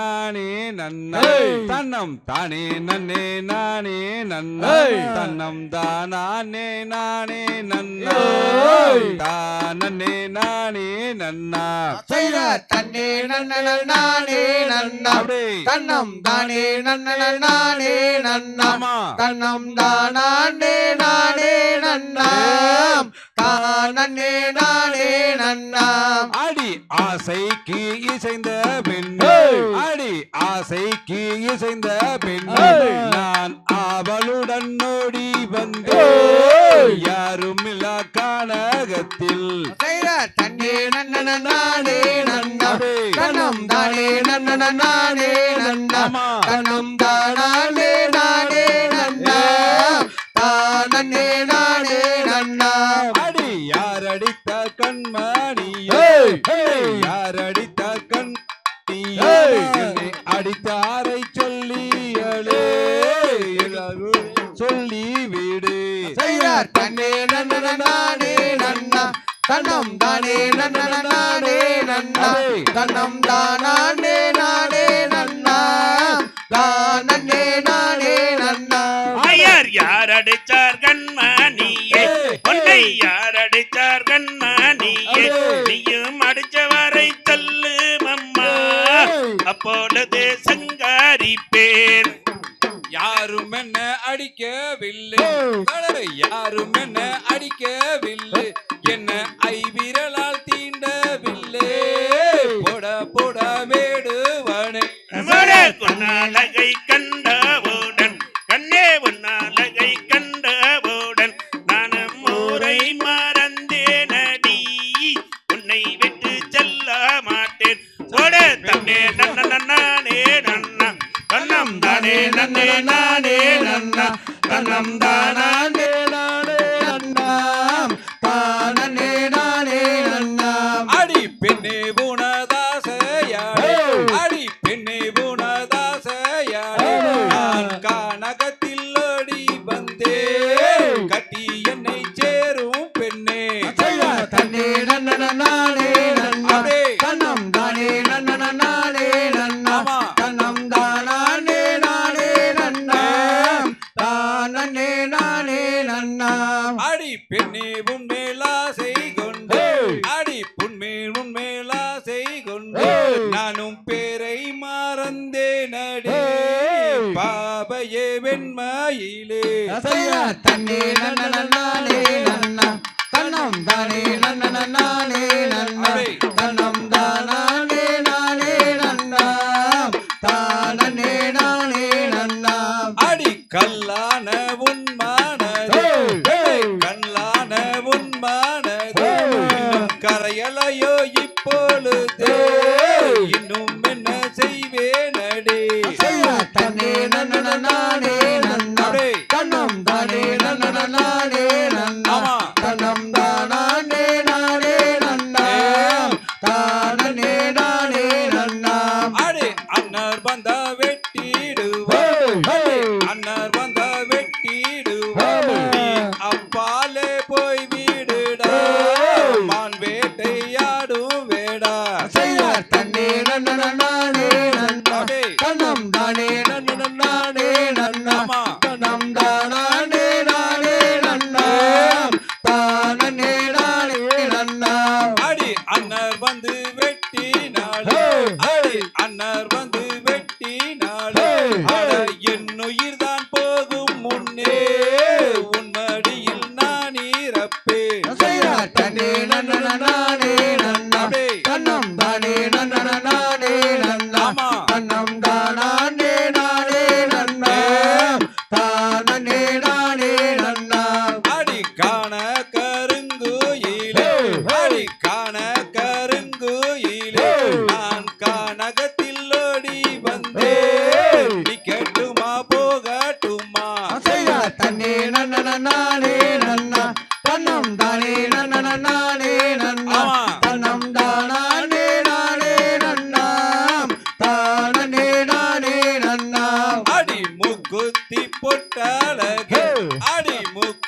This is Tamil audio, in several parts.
நானே நன்னா. தன்னம் தானே நன்னே நானே நன்னா. தன்னம் தானே நானே நன்னா. தானே நானே நன்னா தன்னே நன்ன நானே நன்னா. தன்னம் தானே நன்ன நானே நன்னா. தன்னம் தானே நானே நன்னாம் தானே நானே நன்னாம் அடி ஆசைக்கு இசைந்த ஏய். அடி ஆசைக்கு இசைந்த பெண்ணு. நான் ஆவலுடன் ஓடி வந்து ஏய். யாரும் இல்ல கானகத்தில் தன்னே நன்ன நானே நன்னா. தன்னம் தானே நன்ன நானே நன்னா. தன்னம் தானே நானே நன்னாம் தானே நானே நன்னாம் அடி யார் அடித்த கண்மணியோ ஏய். சொல்லி விடு. செய்தார் தன்னே நன்ன நானே நன்னா. தன்னம் தானே நன்ன நானே நன்னா. தன்னம் தானே நானே நன்னா. தானே நானே நன்னா. ஆயார் யார் அடிச்சார் கண்மணியே. உன்னை யார் அடிச்சார் கண்மணியே. நீயும் அடிச்சவரை சொல்லு மம்மா ஏய். அப்பொழுது அடிக்கவில்லை. அடே, யாரும் என்ன அடிக்கவில்லை. என்ன ஐவிரலால் தீண்டவில்லை. போட போட வேடுவனே அவட உன்னாலகை கண்டவுடன் கண்ணே உன்னாலகை கண்டவுடன் நானும் ஊரை மறந்தேனடி உன்னை விட்டு செல்ல மாட்டேன். ஓட தன்னே நன்ன நானே நன்னா. கண்ணம் தானே நன்னே நானே. தந்தானா வெண்மையிலே. தன்னே நன்ன நானே நன்னா. தன்னம் தானே நன்ன நானே நன்னா. தன்னம் தானே நானே நன்னாம் தானே நானே நன்னாம் அடி அண்ணர் வந்து வெட்டினாள் அண்ணர் வந்து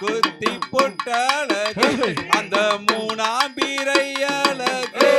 குத்தி புட்டாளகு அந்த மூணாம் பீரையாளகு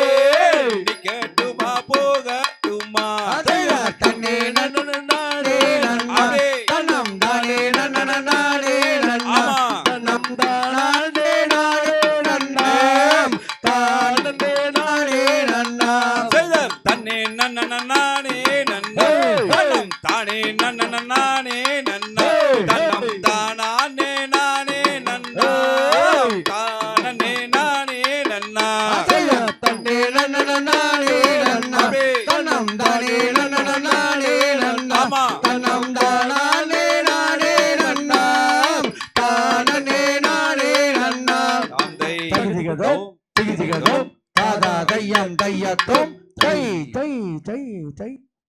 நன்னா